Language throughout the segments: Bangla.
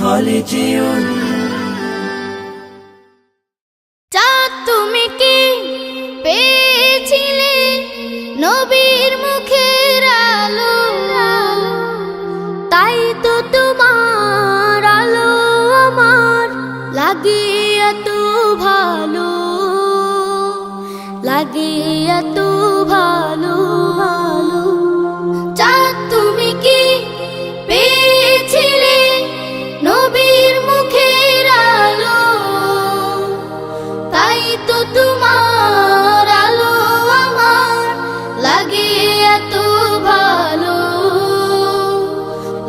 হলে যেও চাঁদ তুমি কি পেয়েছিলে নবীর মুখের আলো? তাই তো তোমার আলো আমার লাগে এত ভালো, লাগে এত ভালো। চাঁদ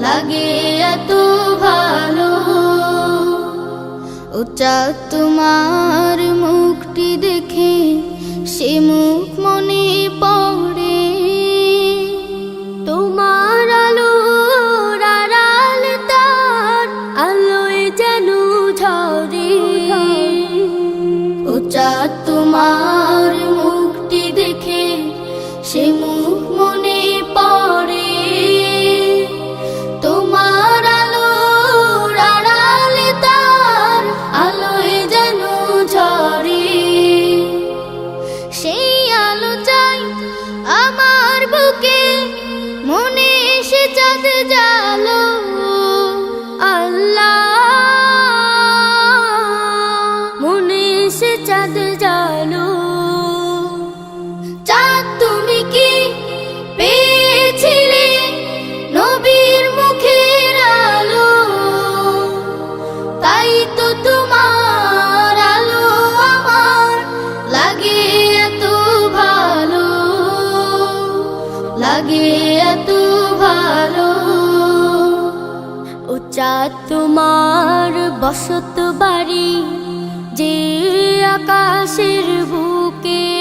লাগে এত ভালো। উচা তোমার মুখটি দেখে সে মুখ মনে পড়ে। তোমার আলো আড়াল তার তোমার মুখটি দেখে সে মুখ এসে চাঁদ জালো চাঁদ তুমি কি পেয়েছিলে নবীর মুখের আলো? তাই তো তোমার আলো আমার লাগে এত ভালো, লাগে এত ভালো। ও চাঁদ তোমার বসত বাড়ি আকাশের বুকে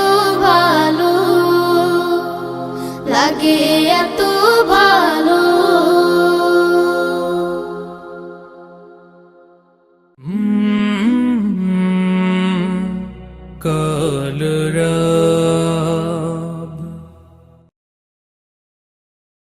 থেকে এত ভালো? কাল